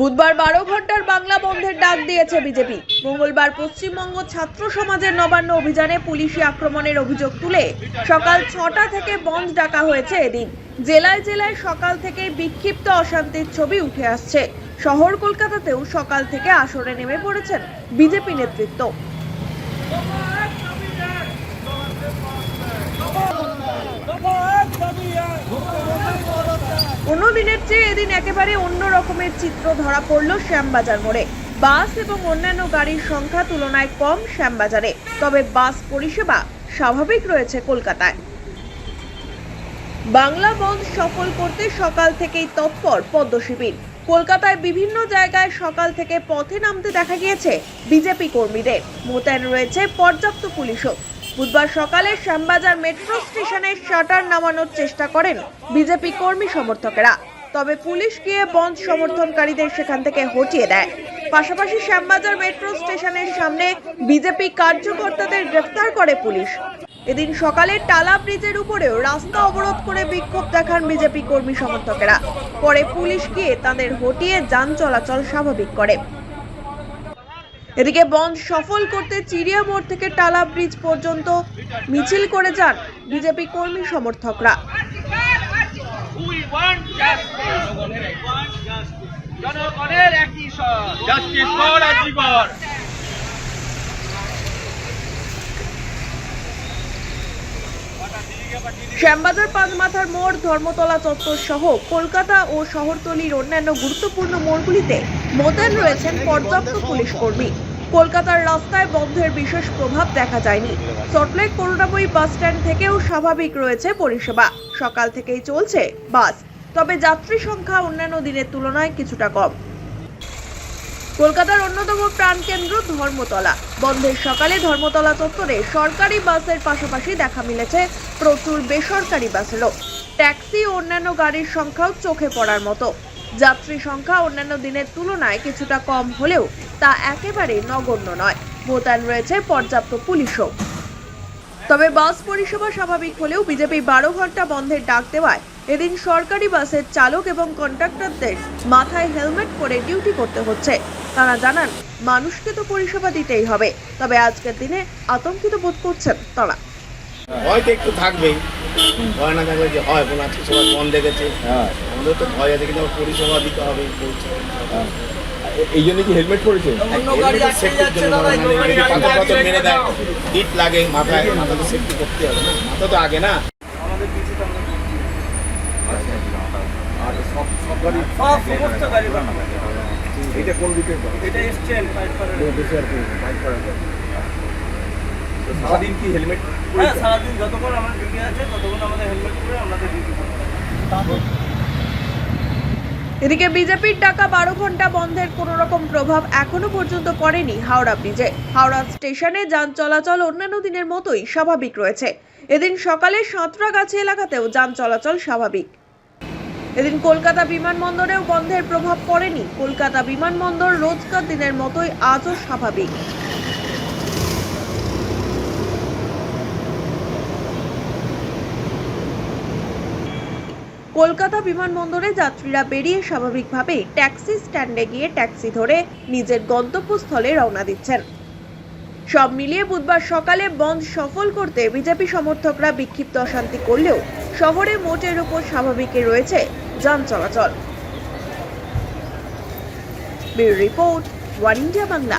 বুধবার বারো ঘণ্টার বাংলা বন্ধের ডাক দিয়েছে বিজেপি। মঙ্গলবার পশ্চিমবঙ্গ ছাত্র সমাজের নবান্ন অভিযানে পুলিশি আক্রমণের অভিযোগ তুলে সকাল ছটা থেকে বন্ধ ডাকা হয়েছে এদিন। জেলায় জেলায় সকাল থেকে বিক্ষিপ্ত অশান্তির ছবি উঠে আসছে। শহর কলকাতাতেও সকাল থেকে আসরে নেমে পড়েছেন বিজেপি নেতৃত্ব। দিনের চেয়ে এদিন একেবারে অন্য রকমের চিত্র ধরা পড়ল শ্যামবাজার মোড়ে। বাস এবং অন্যান্য গাড়ির সংখ্যা তুলনায় কম শ্যামবাজারে। তবে বাস পরিষেবা স্বাভাবিক রয়েছে কলকাতায়। বাংলা বন্ধ সফল করতে সকাল থেকেই তৎপর পদ্ম শিবির। কলকাতায় বিভিন্ন জায়গায় সকাল থেকে পথে নামতে দেখা গিয়েছে বিজেপি কর্মীদের। মোতায়েন রয়েছে পর্যাপ্ত পুলিশও। বুধবার সকালে শ্যামবাজার মেট্রো স্টেশনের শাটার নামানোর চেষ্টা করেন বিজেপি কর্মী সমর্থকেরা। তবে পুলিশ গিয়ে বন্ধ সমর্থনকারীদের সেখান থেকে হটিয়ে দেয়। পাশাপাশি শ্যামবাজার মেট্রো স্টেশনের সামনে বিজেপি কার্যকর্তাদের গ্রেফতার করে পুলিশ। এদিন সকালে টালা ব্রিজের উপরেও রাস্তা অবরোধ করে বিক্ষোভ দেখান বিজেপি কর্মী সমর্থকেরা। পরে পুলিশ গিয়ে তাদের হটিয়ে যান চলাচল স্বাভাবিক করে। এদিকে বন্ধ সফল করতে চিড়িয়া মোড় থেকে টালা ব্রিজ পর্যন্ত মিছিল করে যান বিজেপি কর্মী সমর্থকরা. জনগণের একই জাস্টিস ফর আজীবন শ্যামবাজার পাঁচমাথার মোড় ধর্মতলা চত্বর সহ কলকাতা ও শহরতলির অন্যান্য গুরুত্বপূর্ণ মোড়গুলিতে মোতায়েন রয়েছেন পর্যাপ্ত পুলিশ কর্মী। কলকাতার রাস্তায় বন্ধের বিশেষ প্রভাব দেখা যায়নি। সল্টলেক করুণাময়ী বাস স্ট্যান্ড থেকেও স্বাভাবিক রয়েছে পরিষেবা। সকাল থেকেই চলছে বাস। তবে যাত্রী সংখ্যা অন্যান্য দিনের তুলনায় কিছুটা কম। কলকাতার অন্যতম প্রাণকেন্দ্র ধর্মতলা। বন্ধের সকালে ধর্মতলা চত্বরে সরকারি বাসের পাশাপাশি দেখা মিলেছে প্রচুর বেসরকারি বাসেরও ট্যাক্সি ও অন্যান্য গাড়ির সংখ্যাও চোখে পড়ার মতো। যাত্রী সংখ্যা অন্যান্য দিনের তুলনায় কিছুটা কম হলেও তা একেবারে নগণ্য নয়। মোতায়েন রয়েছে পর্যাপ্ত পুলিশও। তবে বাস পরিষেবা স্বাভাবিক হলেও বিজেপি বারো ঘণ্টা বন্ধের ডাক দেওয়ায় এদিন সরকারি বাসের চালক এবং কন্ডাক্টরদের মাথায় হেলমেট পরে ডিউটি করতে হচ্ছে। তারা জানান মানুষকে তো পরিষেবা দিতেই হবে তবে আজকের দিনে আতঙ্কিত বোধ করছেন তারা। ভয় তো একটু থাকবেই। ভয় না থাকলে যে হয় কোনো আজকে সবাই বন্ধ গেছে। আমাদের তো ভয় আছে কিন্তু পরিষেবা দিতে হবে এই জন্য কি হেলমেট পরেছে? মানে মেরে দেয় হিট লাগে মাথায় মাথা তো সেফটি করতে হবে। মাথা তো আগে না আর সব সব গাড়ি সব সমস্ত গাড়ি এটা কোন এটা এসছেন সারাদিন কি হেলমেট হ্যাঁ সারাদিন যতক্ষণ আমার ডিউটি আছে ততক্ষণ আমাদের হেলমেট পরে আমাদের ডিউটি করতে এদিকে বিজেপির ডাকা বারো ঘণ্টা বন্ধের কোনো রকম প্রভাব এখনও পর্যন্ত পড়েনি হাওড়া ব্রিজে। হাওড়া স্টেশনে যান চলাচল অন্যান্য দিনের মতোই স্বাভাবিক রয়েছে। এদিন সকালে সাঁতরাগাছি এলাকাতেও যান চলাচল স্বাভাবিক। এদিন কলকাতা বিমানবন্দরেও বন্ধের প্রভাব পড়েনি। কলকাতা বিমানবন্দর রোজকার দিনের মতোই আজও স্বাভাবিক। কলকাতা বিমানবন্দরে যাত্রীরা বেরিয়ে স্বাভাবিকভাবে ট্যাক্সি স্ট্যান্ডে গিয়ে ট্যাক্সি ধরে নিজের গন্তব্যস্থলে রওনা দিচ্ছেন। সব মিলিয়ে বুধবার সকালে বন্ধ সফল করতে বিজেপি সমর্থকরা বিক্ষিপ্ত অশান্তি করলেও শহরে মোটের উপর স্বাভাবিকই রয়েছে যান চলাচল। Report, one India Bangla.